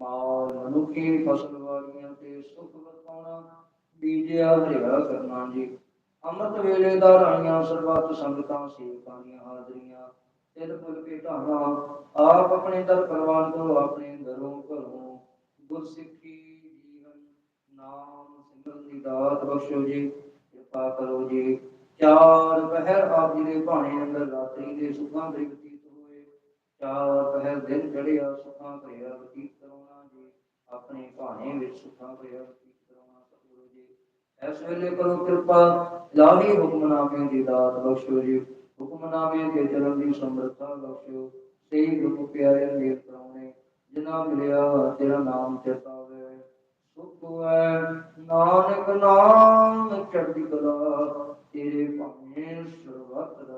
ਮਾਲ ਮਨੁੱਖੀ ਫਸਲ ਵਾਲੀਆਂ ਤੇ ਸੁਖ ਵਰਤਾਉਣਾ, ਬੀਜਿਆ ਹਰਿਆ ਕਰਨਾ ਜੀ। ਅੰਮ੍ਰਿਤ ਵੇਲੇ ਦਾ ਰਾਣੀਆਂ, ਸਰਬੱਤ ਸੰਗਤਾਂ, ਸੇਵਕਾਂ ਦੀਆਂ ਹਾਜ਼ਰੀਆਂ, ਤਿਲ ਪੁਲ ਕੇ ਢਾਣਾ ਆਪ ਆਪਣੇ ਦਰ ਪ੍ਰਵਾਨ ਕਰੋ, ਆਪਣੇ ਦਰੋਂ ਘਰੋਂ ਗੁਰਸਿੱਖੀ ਜੀਵਨ, ਨਾਮ ਸਿਮਰਨ ਦੀ ਦਾਤ ਬਖਸ਼ੋ ਜੀ, ਕਿਰਪਾ ਕਰੋ ਜੀ। ਚਾਰ ਪਹਿਰ ਆਪ ਜੀ ਦੇ ਭਾਣੇ ਅੰਦਰ ਰਾਤਰੀ ਦੇ ਸੁਖਾਂ ਦੇ ਬਤੀਤ ਹੋਏ। ਚਾਰ ਪਹਿਰ ਦਿਨ ਚੜਿਆ ਸੁਖਾਂ ਭਰਿਆ ਬਤੀਤ ਆਪਣੇ ਭਾਣੇ ਵਿੱਚ ਸੁਖਾਂ ਭਰਿਆ ਬਤੀਤ ਕਰਾਉਣਾ ਸਤਿਗੁਰੂ ਜੀ, ਇਸ ਵੇਲੇ ਕਰੋ ਕਿਰਪਾ ਲਾਹੀ ਹੁਕਮਨਾਮੇ ਦੀ ਦਾਤ ਬਖਸ਼ੋ ਜੀ। ਹੁਕਮਨਾਮੇ ਦੇ ਚਰਨ ਦੀ ਸਮਰੱਥਾ ਬਖਸ਼ੋ। ਸਹੀ ਗੁਰੂ ਪਿਆਰੇ ਮੇਰ ਕਰਾਉਣੇ, ਜਿਨ੍ਹਾਂ ਮਿਲਿਆ ਤੇਰਾ ਨਾਮ ਚੇਤਾਵੇ ਸੁਖ ਨਾਨਕ ਨਾਮ ਚੜ੍ਹਦੀ ਕਲਾ, ਤੇਰੇ ਭਾਣੇ ਸਰਬੱਤ ਦਾ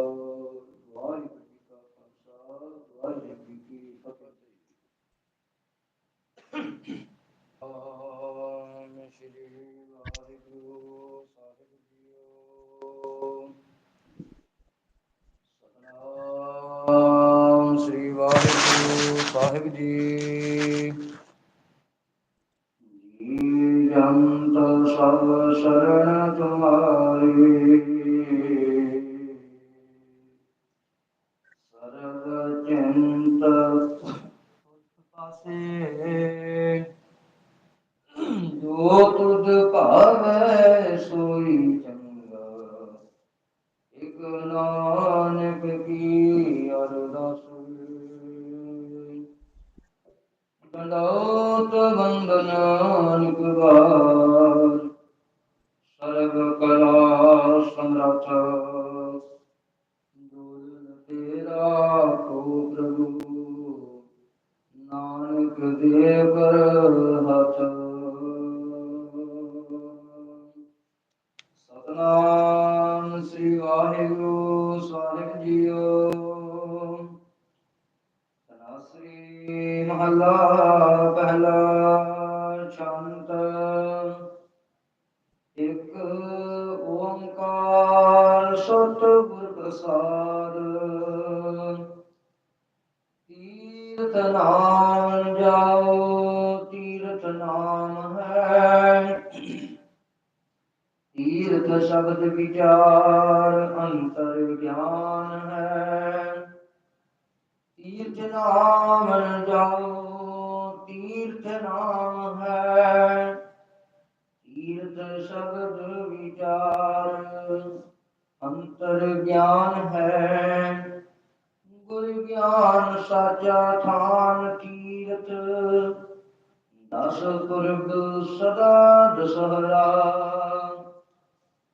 ਸਾਹਿਬ ਜੀ ਜੀ ਜੰਤ ਸਭ ਸ਼ਰਨ ਤੁਮਾਰੀ ਸਰਬ ਚਿੰਤ ਪਾਸੇ ਜੋ ਤੁਧ ਭਾਵੈ ਸੋਈ ਚੰਗਾ ਇਕ ਨਾਨਕ ਕੀ ਅਰਦਾਸ ਦੰਡੋਤ ਵੰਦਨ ਨਿਕਵਾਰ ਸਰਬ ਕਲਾ ਸਮਰਥ ਦੁਲ ਤੇਰਾ ਕੋ ਪ੍ਰਭੂ ਨਾਨਕ ਦੇਵ ਕਰ ਮਹੱਲਾ ਪਹਿਲਾ ਸ਼ਾਂਤ ਇੱਕ ਓੰਕਾਰ ਸਤਿਗੁਰ ਪ੍ਰਸਾਦ। ਤੀਰਥ ਨਾਮ ਜਾਓ, ਤੀਰਥ ਨਾਮ ਹੈ। ਤੀਰਥ ਸ਼ਬਦ ਵਿਚਾਰ ਅੰਤਰ ਗਿਆਨ ਹੈ। ਨਾਮ ਜਾਓ ਤੀਰਥ ਨਾਮ ਹੈ। ਤੀਰਥ ਸ਼ਬਦ ਵਿਚਾਰ ਅੰਤਰ ਗਿਆਨ ਹੈ। ਗੁਰ ਗਿਆਨ ਸਾਚਾ ਥਾਨ ਤੀਰਥ, ਦਸ ਗੁਰਬ ਸਦਾ ਦਸਹਰਾ।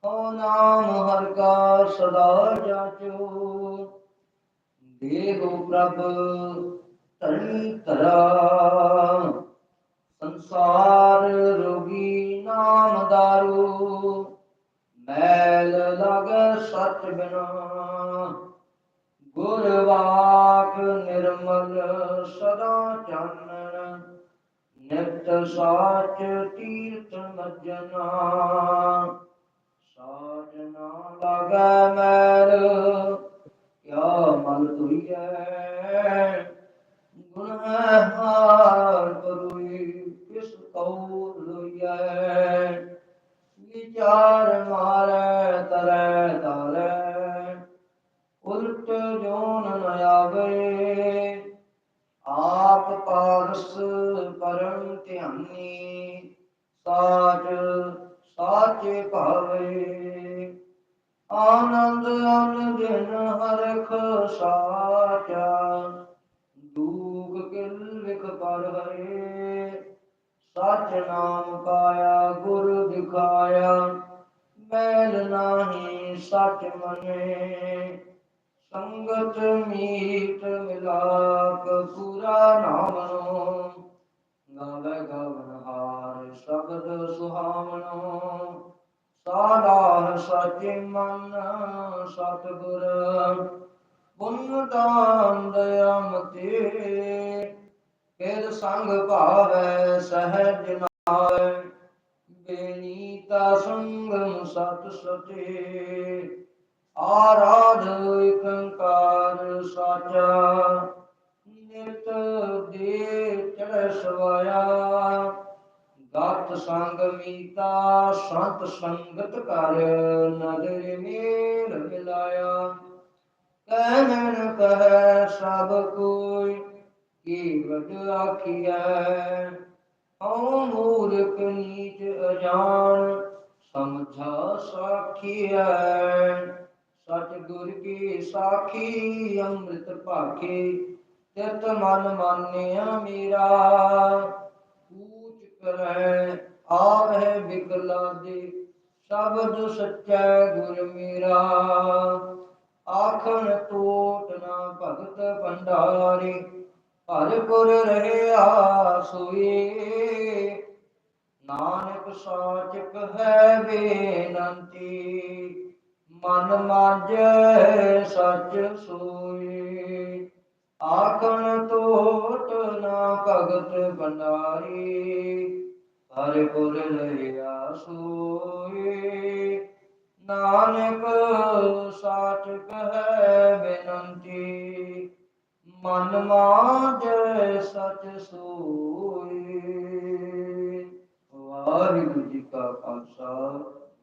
ਓ ਨਾਮ ਹਰ ਕਾ ਸਦਾ ਜਾਚੋ। ਦੇਹੋ ਪ੍ਰਭ ਧਰਣੀ ਧਰਾ, ਸੰਸਾਰ ਰੋਗੀ ਨਾਮ ਦਾਰੂ, ਮੈਲ ਲਗ ਸਚ ਬਿਨਾ। ਗੁਰ ਵਾਕ ਨਿਰਮਲ ਸਦਾ ਚਾਨਣ, ਨਿਤ ਸਾਚ ਤੀਰਥ ਮਜਨਾ ਕਿਆ ਮਲ ਤੁਈਐ ਕਰੁਈ ਕਿਸ ਕਉ ਲੋਈਐ ਵਿਚਾਰ ਮਾਰੈ ਤਰੈ ਤਾਰੈ ਉਲਟ ਜੋਨ ਨ ਆਵੇ ਅਨ ਦਿਨ ਹਰਖ ਸਾਚਾ, ਦੂਖ ਕਿਲ ਵਿਖ ਪਰ ਹਰੇ। ਸਚ ਨਾਮ ਪਾਇਆ, ਗੁਰ ਦਿਖਾਇਆ, ਮੈਲ ਨਾਹੀ ਸਚ ਮਨੇ। ਸੰਗਤ ਮੀਤ ਮਿਲਾਪ, ਪੂਰਾ ਨਾਮ ਨੂੰ। ਗਾਵੇ ਗਵਨ ਸ਼ਬਦ ਸੁਹਾਵਣੋ ਸਾਡਾ ਸਚ ਮਨ ਸਤਿਗੁਰ ਪੁੰਨ ਦਾਨ ਦਇਆ ਮਤੇ। ਫਿਰ ਸੰਗ ਭਾਵੈ ਸਹਿਜ ਨਾਇ ਬੇਨੀਤਾ ਸੰਗਮ ਸਤ ਸਚੇ ਆਰਾਧ ਇਕੰਕਾਰ ਸਾਚਾ, ਨਿਤ ਦੇ ਚੜ੍ਹ ਸਵਾਇਆ। ਗਤ ਸੰਗ ਮੀਤਾ ਸੰਤ ਸੰਗ ਮੇਲ ਕਹਿਣ ਕਹੈ, ਸਭ ਕੋਈ ਕੀ ਵਡ ਆਖੀਐ? ਹਉ ਮੂਰਖ ਨੀਚ ਅਜਾਣ, ਸਮਝਾ ਸਾਖੀਐ। ਸਤਿ ਗੁਰ ਕੀ ਸਾਖੀ, ਅੰਮ੍ਰਿਤ ਭਾਖੀ, ਤਿਤ ਮਨ ਮਾਨਿਆ ਮੇਰਾ। ਕੂਚ ਕਰੈ ਆਵਹਿ ਬਿਕਲਾ ਦੇ ਸ਼ਬਦ ਸੱਚੈ ਗੁਰ ਮੇਰਾ। ਆਖਣ ਟੋਟ ਨਾ ਭਗਤ ਭੰਡਾਰੀ ਭਰਪੁਰ ਰਹਿਆ ਸੋਈ ਨਾਨਕ ਸਾਚਕ ਹੈ ਬੇਨੰਤੀ, ਮਨ ਮਾਝੈ ਸੱਚ ਸੋਈ ਆਖਣ ਟੋਟ ਨਾ ਭਗਤ ਭੰਡਾਰੀ ਹਰਿਪੁਰ ਰਹਿਆ ਸੋਈ ਨਾਨਕ ਸਾਚਕ ਹੈ ਬੇਨੰਤੀ, ਮਨ ਮਾਝੈ ਸਚ ਸੋਈ ਵਾਹਿਗੁਰੂ ਜੀ ਕਾ ਖਾਲਸਾ,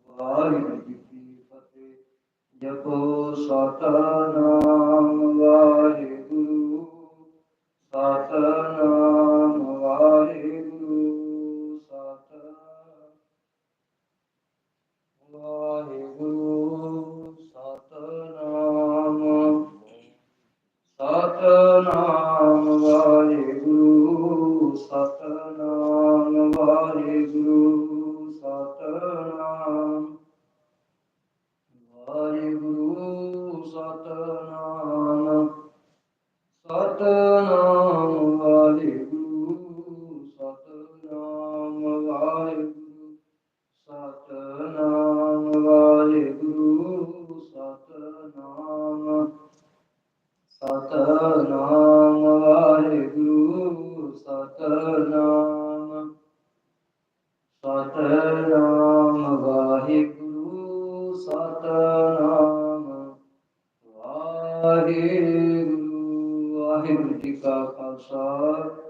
ਵਾਹਿਗੁਰੂ ਜੀ ਕੀ ਫਤਿਹ। ਜਪੋ ਸਤਨਾਮ। ਵਾਹਿਗੁਰੂ ਸਤਨਾਮ। ਸਤਨਾਮ ਵਾਹਿਗੁਰੂ ਸਤਨਾਮ। ਸਤਨਾਮ ਵਾਹਿਗੁਰੂ ਸਤਨਾਮ। ਵਾਹਿਗੁਰੂ ਵਾਹਿਗੁਰੂ ਜੀ ਕਾ ਖਾਲਸਾ।